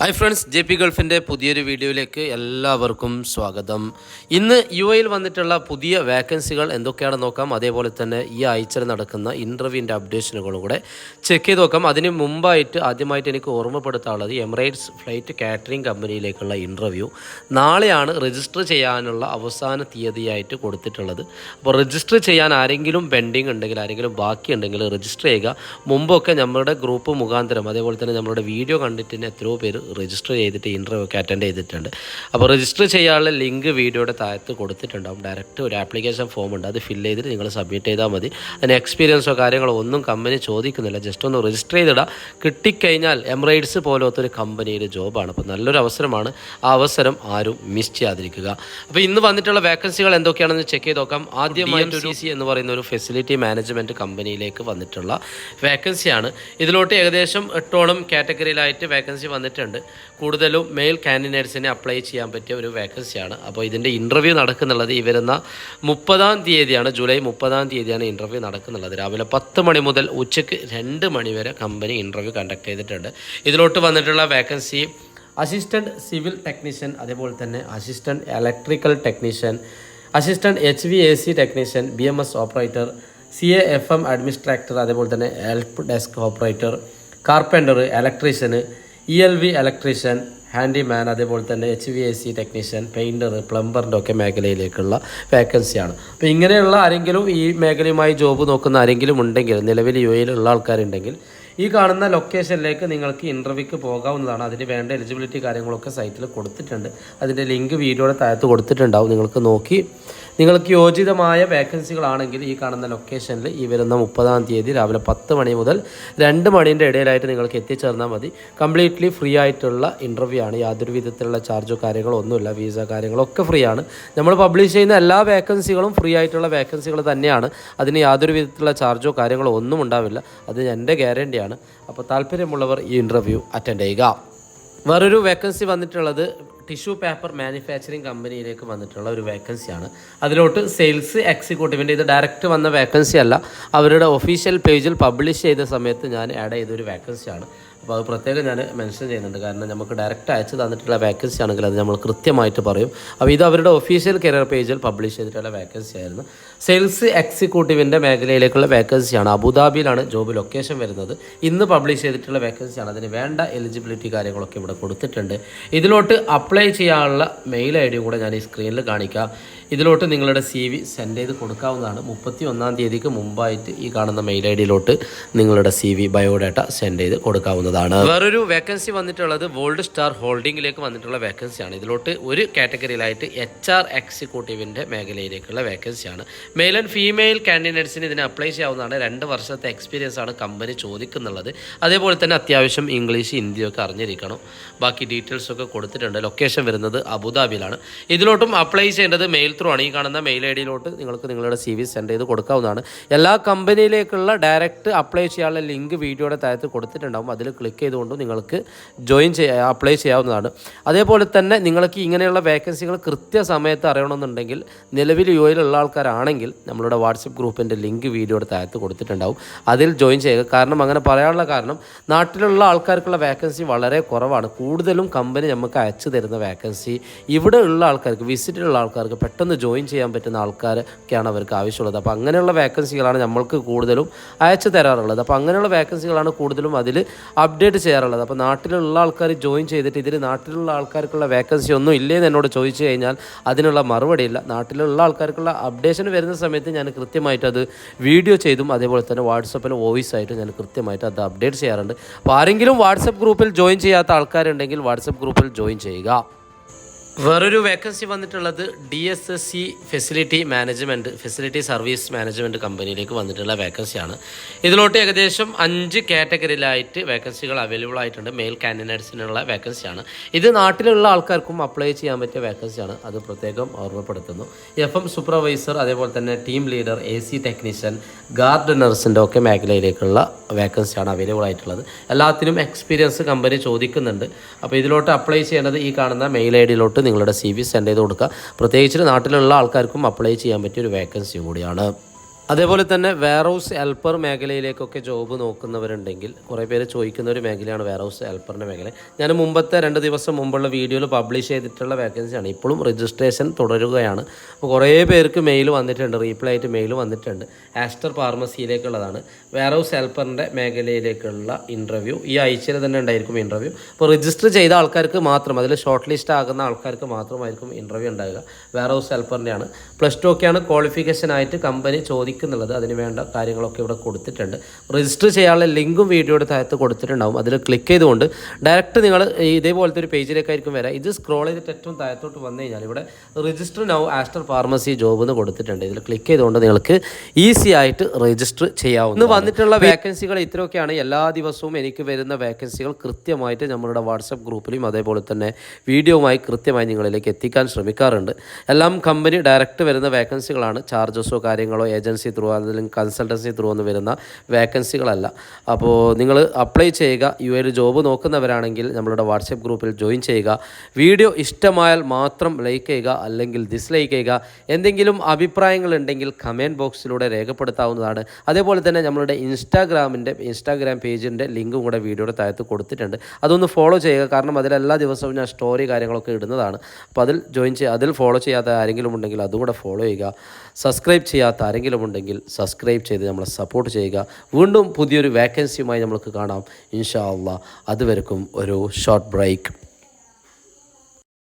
Hi friends J P ഗൾഫിന്റെ പുതിയൊരു വീഡിയോയിലേക്ക് എല്ലാവർക്കും സ്വാഗതം. ഇന്ന് യു എയിൽ വന്നിട്ടുള്ള പുതിയ വേക്കൻസികൾ എന്തൊക്കെയാണെന്ന് നോക്കാം. അതേപോലെ തന്നെ ഈ ആഴ്ചയിൽ നടക്കുന്ന ഇന്റർവ്യൂവിന്റെ അപ്ഡേഷനുകളും കൂടെ ചെക്ക് ചെയ്ത് നോക്കാം. അതിന് മുമ്പായിട്ട് ആദ്യമായിട്ട് എനിക്ക് ഓർമ്മപ്പെടുത്താനുള്ളത് എമിറേറ്റ്സ് ഫ്ലൈറ്റ് കാറ്ററിംഗ് കമ്പനിയിലേക്കുള്ള ഇന്റർവ്യൂ നാളെയാണ് രജിസ്റ്റർ ചെയ്യാനുള്ള അവസാന തീയതിയായിട്ട് കൊടുത്തിട്ടുള്ളത്. അപ്പോൾ രജിസ്റ്റർ ചെയ്യാൻ ആരെങ്കിലും പെൻഡിങ് ഉണ്ടെങ്കിൽ ആരെങ്കിലും ബാക്കി ഉണ്ടെങ്കിൽ രജിസ്റ്റർ ചെയ്യുക. മുമ്പൊക്കെ നമ്മുടെ ഗ്രൂപ്പ് മുഖാന്തരം അതേപോലെ തന്നെ നമ്മുടെ വീഡിയോ കണ്ടിട്ട് എത്രയോ പേര് രജിസ്റ്റർ ചെയ്തിട്ട് ഇന്റർവ്യൂ ഒക്കെ അറ്റൻഡ് ചെയ്തിട്ടുണ്ട്. അപ്പോൾ രജിസ്റ്റർ ചെയ്യാനുള്ള ലിങ്ക് വീഡിയോയുടെ താഴത്ത് കൊടുത്തിട്ടുണ്ടാവും. ഡയറക്റ്റ് ഒരു ആപ്ലിക്കേഷൻ ഫോം ഉണ്ട്. അത് ഫില്ല് ചെയ്തിട്ട് നിങ്ങൾ സബ്മിറ്റ് ചെയ്താൽ മതി. അതിന് എക്സ്പീരിയൻസോ കാര്യങ്ങളോ ഒന്നും കമ്പനി ചോദിക്കുന്നില്ല. ജസ്റ്റ് ഒന്ന് രജിസ്റ്റർ ചെയ്തിടുക കിട്ടിക്കഴിഞ്ഞാൽ എംറൈഡ്സ് പോലത്തെ ഒരു കമ്പനിയുടെ ജോബാണ് അപ്പോൾ നല്ലൊരു അവസരമാണ്. ആ അവസരം ആരും മിസ് ചെയ്യാതിരിക്കുക. അപ്പോൾ ഇന്ന് വന്നിട്ടുള്ള വേക്കൻസികൾ എന്തൊക്കെയാണെന്ന് ചെക്ക് ചെയ്ത് നോക്കാം. ആദ്യമായിട്ട് സി സി എന്ന് പറയുന്ന ഒരു ഫെസിലിറ്റി മാനേജ്മെന്റ് കമ്പനിയിലേക്ക് വന്നിട്ടുള്ള വേക്കൻസിയാണ് ഇതിലോട്ട് ഏകദേശം എട്ടോളം കാറ്റഗറിയിലായിട്ട് വേക്കൻസി വന്നിട്ടുണ്ട്. കൂടുതലും മെയിൽ കാൻഡിഡേറ്റ്സിനെ അപ്ലൈ ചെയ്യാൻ പറ്റിയ ഒരു വേക്കൻസിയാണ് അപ്പോൾ ഇതിന്റെ ഇന്റർവ്യൂ നടക്കുന്നുള്ളത് ഈ വരുന്ന മുപ്പതാം തീയതിയാണ് ജൂലൈ മുപ്പതാം തീയതിയാണ് ഇന്റർവ്യൂ നടക്കുന്നുള്ളത്. രാവിലെ പത്ത് മണി മുതൽ ഉച്ചയ്ക്ക് രണ്ട് മണി വരെ കമ്പനി ഇന്റർവ്യൂ കണ്ടക്ട് ചെയ്തിട്ടുണ്ട്. ഇതിലോട്ട് വന്നിട്ടുള്ള വേക്കൻസി അസിസ്റ്റന്റ് സിവിൽ ടെക്നീഷ്യൻ അതേപോലെ തന്നെ assistant electrical technician assistant H V A C technician B M S operator C A F M administrator അതേപോലെ തന്നെ help desk operator carpenter electrician E L V electrician handyman അതേപോലെ തന്നെ H V A C technician painter പ്ലംബറിന്റെ ഒക്കെ മേഖലയിലേക്കുള്ള വേക്കൻസിയാണ് അപ്പോൾ ഇങ്ങനെയുള്ള ആരെങ്കിലും ഈ മേഖലയുമായി ജോബ് നോക്കുന്ന ആരെങ്കിലും ഉണ്ടെങ്കിൽ നിലവിൽ യു എയിലുള്ള ആൾക്കാരുണ്ടെങ്കിൽ ഈ കാണുന്ന ലൊക്കേഷനിലേക്ക് നിങ്ങൾക്ക് ഇന്റർവ്യൂക്ക് പോകാവുന്നതാണ്. അതിന് വേണ്ട എലിജിബിലിറ്റി കാര്യങ്ങളൊക്കെ സൈറ്റിൽ കൊടുത്തിട്ടുണ്ട്. അതിന്റെ ലിങ്ക് വീഡിയോയുടെ താഴത്ത് കൊടുത്തിട്ടുണ്ടാവും. നിങ്ങൾക്ക് നോക്കി നിങ്ങൾക്ക് യോജിതമായ വേക്കൻസികളാണെങ്കിൽ ഈ കാണുന്ന ലൊക്കേഷനിൽ ഈ വരുന്ന മുപ്പതാം തീയതി രാവിലെ പത്ത് മണി മുതൽ രണ്ട് മണീന്റെ ഇടയിലായിട്ട് നിങ്ങൾക്ക് എത്തിച്ചേർന്നാൽ മതി. കംപ്ലീറ്റ്ലി ഫ്രീ ആയിട്ടുള്ള ഇന്റർവ്യൂ ആണ്. യാതൊരു വിധത്തിലുള്ള ചാർജോ കാര്യങ്ങളോ ഒന്നുമില്ല. വീസ കാര്യങ്ങളൊക്കെ ഫ്രീ ആണ്. നമ്മൾ പബ്ലിഷ് ചെയ്യുന്ന എല്ലാ വേക്കൻസികളും ഫ്രീ ആയിട്ടുള്ള വേക്കൻസികൾ തന്നെയാണ്. അതിന് യാതൊരു വിധത്തിലുള്ള ചാർജോ കാര്യങ്ങളോ ഒന്നും ഉണ്ടാവില്ല. അത് എന്റെ ഗ്യാരണ്ടിയാണ് അപ്പോൾ താല്പര്യമുള്ളവർ ഈ ഇന്റർവ്യൂ അറ്റൻഡ് ചെയ്യുക. വേറൊരു വേക്കൻസി വന്നിട്ടുള്ളത് ടിഷ്യൂ പേപ്പർ മാനുഫാക്ചറിങ് കമ്പനിയിലേക്ക് വന്നിട്ടുള്ള ഒരു വേക്കൻസിയാണ്. അതിലോട്ട് സെയിൽസ് എക്സിക്യൂട്ടീവിന്റെ ഇത് ഡയറക്റ്റ് വന്ന വേക്കൻസി അല്ല. അവരുടെ ഒഫീഷ്യൽ പേജിൽ പബ്ലിഷ് ചെയ്ത സമയത്ത് ഞാൻ ആഡ് ചെയ്തൊരു വേക്കൻസിയാണ്. അപ്പോൾ അത് പ്രത്യേകം ഞാൻ മെൻഷൻ ചെയ്യുന്നുണ്ട്. കാരണം നമുക്ക് ഡയറക്റ്റ് അയച്ചു തന്നിട്ടുള്ള വേക്കൻസി ആണെങ്കിൽ അത് നമ്മൾ കൃത്യമായിട്ട് പറയും. അപ്പോൾ ഇത് അവരുടെ ഒഫീഷ്യൽ കരിയർ പേജിൽ പബ്ലിഷ് ചെയ്തിട്ടുള്ള വേക്കൻസി ആയിരുന്നു സെയിൽസ് എക്സിക്യൂട്ടീവിന്റെ മേഖലയിലേക്കുള്ള വേക്കൻസിയാണ്. അബുദാബിയിലാണ് ജോബ് ലൊക്കേഷൻ വരുന്നത്. ഇന്ന് പബ്ലിഷ് ചെയ്തിട്ടുള്ള വേക്കൻസിയാണ്. അതിന് വേണ്ട എലിജിബിലിറ്റി കാര്യങ്ങളൊക്കെ ഇവിടെ കൊടുത്തിട്ടുണ്ട്. ഇതിലോട്ട് അപ്ലൈ ചെയ്യാനുള്ള മെയിൽ ഐ ഡിയും കൂടെ ഞാൻ ഈ സ്ക്രീനിൽ കാണിക്കാം. ഇതിലോട്ട് നിങ്ങളുടെ സി വി സെൻഡ് ചെയ്ത് കൊടുക്കാവുന്നതാണ്. മുപ്പത്തി ഒന്നാം തീയതിക്ക് മുമ്പായിട്ട് ഈ കാണുന്ന മെയിൽ ഐ ഡിയിലോട്ട് നിങ്ങളുടെ സി വി ബയോഡാറ്റ സെൻഡ് ചെയ്ത് കൊടുക്കാവുന്നതാണ്. വേറൊരു വേക്കൻസി വന്നിട്ടുള്ളത് വോൾഡ് സ്റ്റാർ ഹോൾഡിംഗിലേക്ക് വന്നിട്ടുള്ള വേക്കൻസിയാണ് ഇതിലോട്ട് ഒരു കാറ്റഗറിയിലായിട്ട് എച്ച് ആർ എക്സിക്യൂട്ടീവിന്റെ മേഖലയിലേക്കുള്ള വേക്കൻസിയാണ് മെയിൽ ആൻഡ് ഫീമെയിൽ കാൻഡിഡേറ്റ്സിന് ഇതിന് അപ്ലൈ ചെയ്യാവുന്നതാണ്. രണ്ട് വർഷത്തെ എക്സ്പീരിയൻസ് ആണ് കമ്പനി ചോദിക്കുന്നുള്ളത്. അതേപോലെ തന്നെ അത്യാവശ്യം ഇംഗ്ലീഷ് ഹിന്ദിയൊക്കെ അറിഞ്ഞിരിക്കണം. ബാക്കി ഡീറ്റെയിൽസ് ഒക്കെ കൊടുത്തിട്ടുണ്ട്. ലൊക്കേഷൻ വരുന്നത് അബുദാബിയിലാണ്. ഇതിലോട്ടും അപ്ലൈ ചെയ്യേണ്ടത് മെയിൽ ത്രൂ ഈ കാണുന്ന മെയിൽ ഐ ഡിയിലോട്ട് നിങ്ങൾക്ക് നിങ്ങളുടെ സി വി സെൻഡ് ചെയ്ത് കൊടുക്കാവുന്നതാണ്. എല്ലാ കമ്പനിയിലേക്കുള്ള ഡയറക്റ്റ് അപ്ലൈ ചെയ്യാനുള്ള ലിങ്ക് വീഡിയോയുടെ താഴത്ത് കൊടുത്തിട്ടുണ്ടാവും. അതിൽ ക്ലിക്ക് ചെയ്തുകൊണ്ട് നിങ്ങൾക്ക് ജോയിൻ ചെയ്യാ അപ്ലൈ ചെയ്യാവുന്നതാണ്. അതേപോലെ തന്നെ നിങ്ങൾക്ക് ഇങ്ങനെയുള്ള വേക്കൻസികൾ കൃത്യസമയത്ത് അറിയണമെന്നുണ്ടെങ്കിൽ നിലവിൽ യു എയിലുള്ള ആൾക്കാരാണെങ്കിൽ നമ്മളുടെ വാട്സപ്പ് ഗ്രൂപ്പിന്റെ ലിങ്ക് വീഡിയോയുടെ താഴത്ത് കൊടുത്തിട്ടുണ്ടാവും. അതിൽ ജോയിൻ ചെയ്യുക. കാരണം അങ്ങനെ പറയാനുള്ള കാരണം നാട്ടിലുള്ള ആൾക്കാർക്കുള്ള വേക്കൻസി വളരെ കുറവാണ്. കൂടുതലും കമ്പനി നമുക്ക് അയച്ചു തരുന്ന വേക്കൻസി ഇവിടെ ഉള്ള ആൾക്കാർക്ക് വിസിറ്റിലുള്ള ആൾക്കാർക്ക് പെട്ടെന്ന് ജോയിൻ ചെയ്യാൻ പറ്റുന്ന ആൾക്കാരൊക്കെയാണ് അവർക്ക് ആവശ്യമുള്ളത്. അപ്പോൾ അങ്ങനെയുള്ള വേക്കൻസികളാണ് നമ്മൾക്ക് കൂടുതലും അയച്ചു തരാറുള്ളത്. അപ്പോൾ അങ്ങനെയുള്ള വേക്കൻസികളാണ് കൂടുതലും അതിൽ അപ്ഡേറ്റ് ചെയ്യാറുള്ളത്. അപ്പോൾ നാട്ടിലുള്ള ആൾക്കാർ ജോയിൻ ചെയ്തിട്ട് ഇതിൽ നാട്ടിലുള്ള ആൾക്കാർക്കുള്ള വേക്കൻസി ഒന്നും ഇല്ലേന്ന് എന്നോട് ചോദിച്ചു കഴിഞ്ഞാൽ അതിനുള്ള മറുപടിയില്ല നാട്ടിലുള്ള ആൾക്കാർക്കുള്ള അപ്ഡേഷൻ വരുന്ന സമയത്ത് ഞാൻ കൃത്യമായിട്ട് അത് വീഡിയോ ചെയ്തും അതേപോലെ തന്നെ വാട്സപ്പിൽ വോയിസ് ആയിട്ട് ഞാൻ കൃത്യമായിട്ട് അത് അപ്ഡേറ്റ് ചെയ്യാറുണ്ട്. അപ്പോൾ ആരെങ്കിലും വാട്സപ്പ് ഗ്രൂപ്പിൽ ജോയിൻ ചെയ്യാത്ത ആൾക്കാരുണ്ടെങ്കിൽ വാട്സപ്പ് ഗ്രൂപ്പിൽ ജോയിൻ ചെയ്യുക. വേറൊരു വേക്കൻസി വന്നിട്ടുള്ളത് D S S C facility management facility service management കമ്പനിയിലേക്ക് വന്നിട്ടുള്ള വേക്കൻസിയാണ് ഇതിലോട്ട് ഏകദേശം അഞ്ച് കാറ്റഗറിയിലായിട്ട് വേക്കൻസികൾ അവൈലബിൾ ആയിട്ടുണ്ട്. മെയിൽ കാൻഡിഡേറ്റ്സിനുള്ള വേക്കൻസിയാണ് ഇത് നാട്ടിലുള്ള ആൾക്കാർക്കും അപ്ലൈ ചെയ്യാൻ പറ്റിയ വേക്കൻസിയാണ് അത് പ്രത്യേകം ഓർമ്മപ്പെടുത്തുന്നു. എഫ് എം സൂപ്പർവൈസർ അതേപോലെ തന്നെ team leader A C technician guard നഴ്സിന്റെ ഒക്കെ മേഖലയിലേക്കുള്ള വേക്കൻസിയാണ് അവൈലബിൾ ആയിട്ടുള്ളത്. എല്ലാത്തിനും എക്സ്പീരിയൻസ് കമ്പനി ചോദിക്കുന്നുണ്ട്. അപ്പോൾ ഇതിലോട്ട് അപ്ലൈ ചെയ്യേണ്ടത് ഈ കാണുന്ന മെയിൽ ഐ ഡിയിലോട്ട് നിങ്ങളുടെ സി വി സെൻഡ് ചെയ്ത് കൊടുക്കുക. പ്രത്യേകിച്ച് നാട്ടിലുള്ള ആൾക്കാർക്കും അപ്ലൈ ചെയ്യാൻ പറ്റിയ ഒരു വേക്കൻസിയും കൂടിയാണ്. അതേപോലെ തന്നെ വെയർഹൗസ് ഹെൽപ്പർ മേഖലയിലേക്കൊക്കെ ജോബ് നോക്കുന്നവരുണ്ടെങ്കിൽ കുറേ പേര് ചോദിക്കുന്ന ഒരു മേഖലയാണ് വെയർഹൗസ് ഹെൽപ്പറിന്റെ മേഖല. ഞാൻ മുമ്പത്തെ രണ്ട് ദിവസം മുമ്പുള്ള വീഡിയോയിൽ പബ്ലിഷ് ചെയ്തിട്ടുള്ള വേക്കൻസിയാണ് ഇപ്പോഴും രജിസ്ട്രേഷൻ തുടരുകയാണ്. അപ്പോൾ കുറേ പേർക്ക് മെയിൽ വന്നിട്ടുണ്ട് റീപ്ലൈ ആയിട്ട് മെയിൽ വന്നിട്ടുണ്ട്. ആസ്റ്റർ ഫാർമസിയിലേക്കുള്ളതാണ് വെയർഹൗസ് ഹെൽപ്പറിന്റെ മേഖലയിലേക്കുള്ള ഇന്റർവ്യൂ ഈ ആഴ്ചയിൽ തന്നെ ഉണ്ടായിരിക്കും ഇന്റർവ്യൂ അപ്പോൾ രജിസ്റ്റർ ചെയ്ത ആൾക്കാർക്ക് മാത്രം അതിൽ ഷോർട്ട് ലിസ്റ്റ് ആകുന്ന ആൾക്കാർക്ക് മാത്രമായിരിക്കും ഇന്റർവ്യൂ ഉണ്ടാകുക വെയർഹൗസ് ഹെൽപ്പറിന്റെയാണ് പ്ലസ് ടു ഒക്കെയാണ് ക്വാളിഫിക്കേഷനായിട്ട് കമ്പനി ആയിട്ട് കമ്പനി ചോദിക്കുന്നുള്ളത് അതിന് വേണ്ട കാര്യങ്ങളൊക്കെ ഇവിടെ കൊടുത്തിട്ടുണ്ട്. രജിസ്റ്റർ ചെയ്യാനുള്ള ലിങ്കും വീഡിയോയുടെ താഴത്ത് കൊടുത്തിട്ടുണ്ടാവും. അതിൽ ക്ലിക്ക് ചെയ്തുകൊണ്ട് ഡയറക്റ്റ് നിങ്ങൾ ഇതേപോലത്തെ ഒരു പേജിലേക്കായിരിക്കും വരാം. ഇത് സ്ക്രോൾ ചെയ്തിട്ട് ഏറ്റവും താഴത്തോട്ട് വന്നു കഴിഞ്ഞാൽ ഇവിടെ register now Aster pharmacy job എന്ന് കൊടുത്തിട്ടുണ്ട്. ഇതിൽ ക്ലിക്ക് ചെയ്തുകൊണ്ട് നിങ്ങൾക്ക് ഈസി ആയിട്ട് രജിസ്റ്റർ ചെയ്യാവുന്ന ഇന്ന് വന്നിട്ടുള്ള വേക്കൻസികൾ ഇത്രയൊക്കെയാണ്. എല്ലാ ദിവസവും എനിക്ക് വരുന്ന വേക്കൻസികൾ കൃത്യമായിട്ട് നമ്മളുടെ വാട്സപ്പ് ഗ്രൂപ്പിലും അതേപോലെ തന്നെ വീഡിയോവുമായി കൃത്യമായി നിങ്ങളിലേക്ക് എത്തിക്കാൻ ശ്രമിക്കാറുണ്ട്. എല്ലാം കമ്പനി ഡയറക്റ്റ് വരുന്ന വേക്കൻസികളാണ് ചാർജസോ കാര്യങ്ങളോ ഏജൻസി ത്രൂ അല്ലെങ്കിൽ കൺസൾട്ടൻസി ത്രൂ ഒന്നും വരുന്ന വേക്കൻസികളല്ല അപ്പോൾ നിങ്ങൾ അപ്ലൈ ചെയ്യുക. യു എയിൽ ജോബ് നോക്കുന്നവരാണെങ്കിൽ നമ്മളുടെ വാട്സപ്പ് ഗ്രൂപ്പിൽ ജോയിൻ ചെയ്യുക. വീഡിയോ ഇഷ്ടമായാൽ മാത്രം ലൈക്ക് ചെയ്യുക. അല്ലെങ്കിൽ ഡിസ്ലൈക്ക് ചെയ്യുക. എന്തെങ്കിലും അഭിപ്രായങ്ങൾ ഉണ്ടെങ്കിൽ കമന്റ് ബോക്സിലൂടെ രേഖപ്പെടുത്താവുന്നതാണ്. അതേപോലെ തന്നെ നമ്മളുടെ ഇൻസ്റ്റാഗ്രാമിന്റെ ഇൻസ്റ്റാഗ്രാം പേജിന്റെ ലിങ്കും കൂടെ വീഡിയോയുടെ താഴത്ത് കൊടുത്തിട്ടുണ്ട്. അതൊന്ന് ഫോളോ ചെയ്യുക. കാരണം അതിൽ എല്ലാ ദിവസവും ഞാൻ സ്റ്റോറി കാര്യങ്ങളൊക്കെ ഇടുന്നതാണ്. അപ്പോൾ അതിൽ ജോയിൻ ചെയ്യുക. അതിൽ ഫോളോ ചെയ്യാത്ത ആരെങ്കിലും ഉണ്ടെങ്കിൽ അതുകൂടെ ഫോളോ ചെയ്യുക. സബ്സ്ക്രൈബ് ചെയ്യാത്ത ആരെങ്കിലും ഉണ്ടെങ്കിൽ സബ്സ്ക്രൈബ് ചെയ്ത് നമ്മളെ സപ്പോർട്ട് ചെയ്യുക. വീണ്ടും പുതിയൊരു വേക്കൻസിയുമായി നമ്മൾക്ക് കാണാം. ഇൻഷാ അള്ളാ. അതുവരെക്കും ഒരു ഷോർട്ട് ബ്രേക്ക്